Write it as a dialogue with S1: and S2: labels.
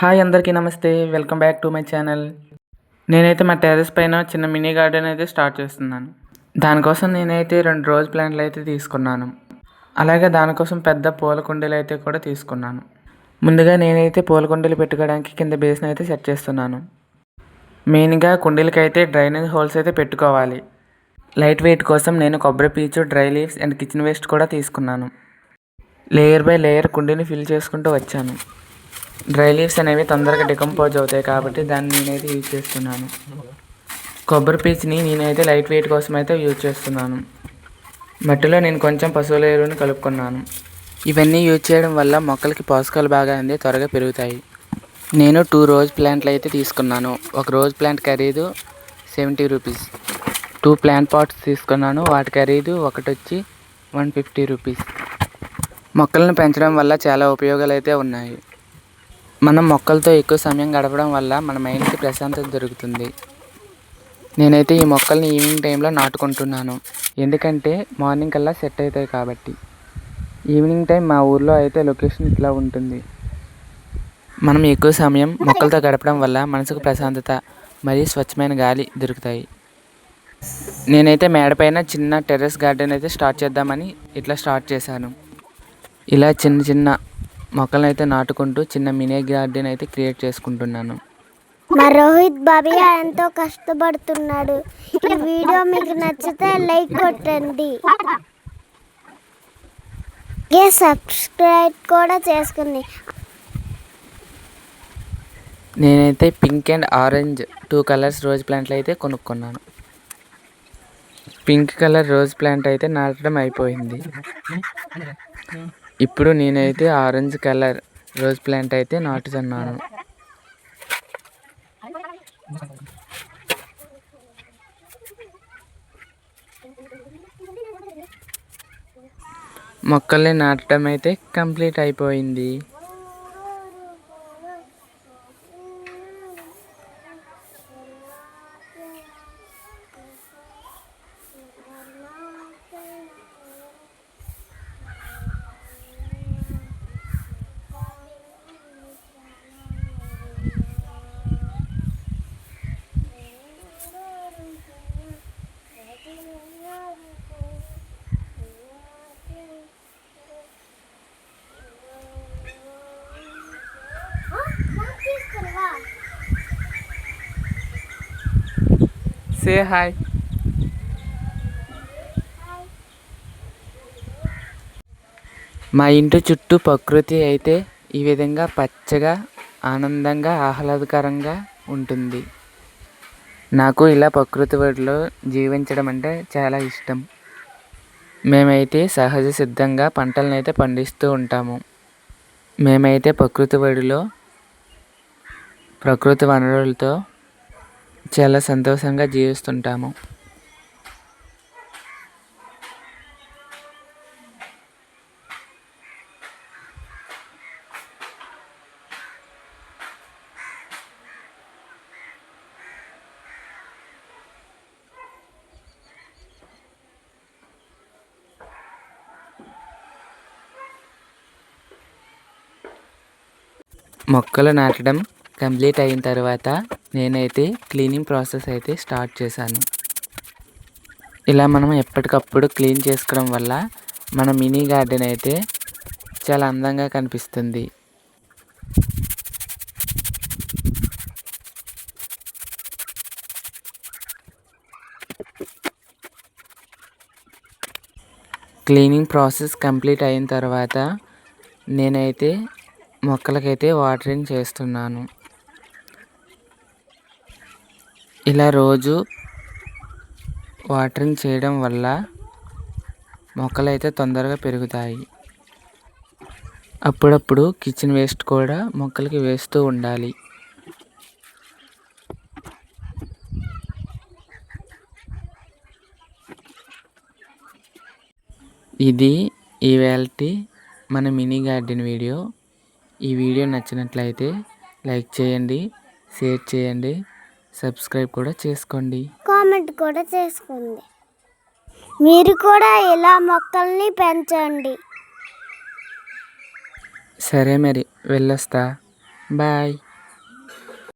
S1: Hi అందరికీ నమస్తే welcome back to my channel. నేనైతే మా టెర్రస్ పైన చిన్న మినీ గార్డెన్ అయితే స్టార్ట్ చేస్తున్నాను. దానికోసం నేనైతే రెండు రోజ్ ప్లాంట్లు అయితే తీసుకున్నాను. అలాగే దానికోసం పెద్ద పూల కుండీలు అయితే కూడా తీసుకున్నాను. ముందుగా నేనైతే పూల కుండీలు పెట్టుకోవడానికి కింద బేస్ని అయితే సెట్ చేస్తున్నాను. మెయిన్గా కుండీలకి అయితే డ్రైనేజ్ హోల్స్ అయితే పెట్టుకోవాలి. లైట్ వెయిట్ కోసం నేను కొబ్బరి పీచు dry leaves and kitchen waste కూడా తీసుకున్నాను. లేయర్ బై లేయర్ కుండీని ఫిల్ చేసుకుంటూ వచ్చాను. డ్రై లీవ్స్ అనేవి తొందరగా డికంపోజ్ అవుతాయి కాబట్టి దాన్ని నేనైతే యూజ్ చేస్తున్నాను. కొబ్బరి పీచుని నేనైతే లైట్ వెయిట్ కోసం అయితే యూజ్ చేస్తున్నాను. మట్టిలో నేను కొంచెం పశువుల ఎరువుని కలుపుకున్నాను. ఇవన్నీ యూజ్ చేయడం వల్ల మొక్కలకి పోషకాలు బాగా అంది త్వరగా పెరుగుతాయి. నేను టూ రోజ్ ప్లాంట్లు అయితే తీసుకున్నాను. ఒక రోజ్ ప్లాంట్ ఖరీదు seventy rupees. Two plant pots తీసుకున్నాను. వాటి ఖరీదు ఒకటి వచ్చి వన్ ఫిఫ్టీ రూపీస్. మొక్కలను పెంచడం వల్ల చాలా ఉపయోగాలు అయితే ఉన్నాయి. మనం మొక్కలతో ఎక్కువ సమయం గడపడం వల్ల మన మైండ్కి ప్రశాంతత దొరుకుతుంది. నేనైతే ఈ మొక్కల్ని ఈవినింగ్ టైంలో నాటుకుంటున్నాను. ఎందుకంటే మార్నింగ్ కల్లా సెట్ అవుతాయి కాబట్టి. ఈవినింగ్ టైం మా ఊర్లో అయితే లొకేషన్ ఇట్లా ఉంటుంది. మనం ఎక్కువ సమయం మొక్కలతో గడపడం వల్ల మనసుకు ప్రశాంతత మరియు స్వచ్ఛమైన గాలి దొరుకుతాయి. నేనైతే మేడపైన చిన్న టెర్రస్ గార్డెన్ అయితే స్టార్ట్ చేద్దామని ఇట్లా స్టార్ట్ చేశాను. ఇలా చిన్న చిన్న మొక్కలను అయితే నాటుకుంటూ చిన్న మినీ గార్డెన్ అయితే క్రియేట్ చేసుకుంటున్నాను.
S2: మా రోహిత్ బాబయ్య ఎంతో కష్టపడుతున్నాడు. ఈ వీడియో మీకు నచ్చితే లైక్ కొట్టండి. సబ్స్క్రైబ్ కూడా చేసుకుని.
S1: నేనైతే pink and orange two colours rose ప్లాంట్లు అయితే కొనుక్కున్నాను. పింక్ కలర్ రోజ్ ప్లాంట్ అయితే నాటడం అయిపోయింది. ఇప్పుడు నేనైతే ఆరెంజ్ కలర్ రోజ్ ప్లాంట్ అయితే నాటుతున్నాను. మొక్కల్ని నాటడం అయితే కంప్లీట్ అయిపోయింది. సే హాయ్ మా ఇంటి చుట్టూ ప్రకృతి అయితే ఈ విధంగా పచ్చగా ఆనందంగా ఆహ్లాదకరంగా ఉంటుంది. నాకు ఇలా ప్రకృతి ఒడిలో జీవించడం అంటే చాలా ఇష్టం. మేమైతే సహజ సిద్ధంగా పంటలను అయితే పండిస్తూ ఉంటాము. మేమైతే ప్రకృతి ఒడిలో ప్రకృతి వనరులతో చాలా సంతోషంగా జీవిస్తుంటాము. మొక్కలు నాటడం కంప్లీట్ అయిన తర్వాత నేనైతే క్లీనింగ్ ప్రాసెస్ అయితే స్టార్ట్ చేశాను. ఇలా మనం ఎప్పటికప్పుడు క్లీన్ చేసుకోవడం వల్ల మన మినీ గార్డెన్ అయితే చాలా అందంగా కనిపిస్తుంది. క్లీనింగ్ ప్రాసెస్ కంప్లీట్ అయిన తర్వాత నేనైతే మొక్కలకైతే వాటరింగ్ చేస్తున్నాను. ఇలా రోజు వాటరింగ్ చేయడం వల్ల మొక్కలు అయితే తొందరగా పెరుగుతాయి. అప్పుడప్పుడు కిచెన్ వేస్ట్ కూడా మొక్కలకి వేస్తూ ఉండాలి. ఇది ఈవేళటి మన మినీ గార్డెన్ వీడియో. ఈ వీడియో నచ్చినట్లయితే లైక్ చేయండి షేర్ చేయండి. సబ్స్క్రైబ్ కూడా చేసుకోండి.
S2: కామెంట్ కూడా చేసుకోండి. మీరు కూడా ఇలా మొక్కల్ని పెంచండి.
S1: సరే మరి వెళ్ళొస్తా. బాయ్.